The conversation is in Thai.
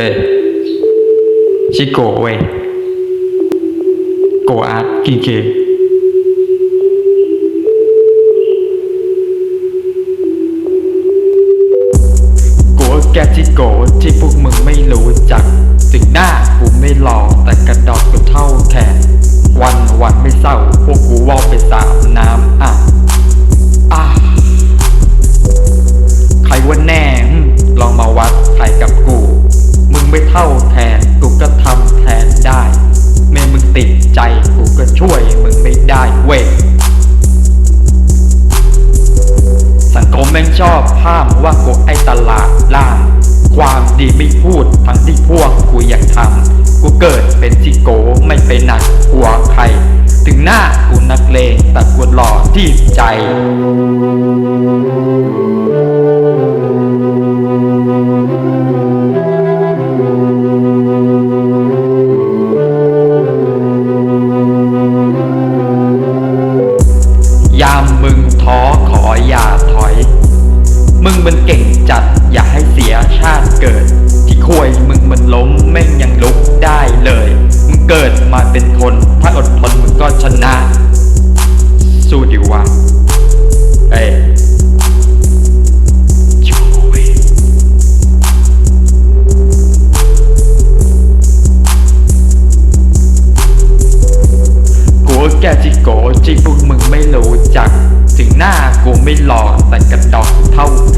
เฮ้ยชิโกะเว้ยโกอาร์ตกินเคกูแกจิโกะที่พวกมึงไม่รู้จัก ถึงหน้ากูไม่หล่อแต่กระดอกกูเท่าแขนวันวันไม่เศร้า พวกกูว่าไปสาม ใจกูก็ช่วยมึงไม่ได้เว้ยสังคมแม่งชอบภาพว่ากูไอ้ตลาดล่าง ความดีไม่พูดทั้งที่พวกกูอยากทำกูเกิดเป็นชิโกไม่ไปหนักกลัวใคร ถึงหน้ากูนักเลงแต่กูหล่อที่ใจ ท้อขออย่าถอย มึงมันเก่งจัดอย่าให้เสียชาติเกิด ที่คุยมึงมันล้มแม่งยังลุกได้เลย มึงเกิดมาเป็นคน ถ้าอดทนมึงก็ชนะ สู้ดีวะเอ้ยโช่วยกูแกจิโกที่พวกมึงไม่รู้จัก ถึงหน้ากูไม่หล่อแต่กระดอกเท่าแทนวันวันไม่เศร้า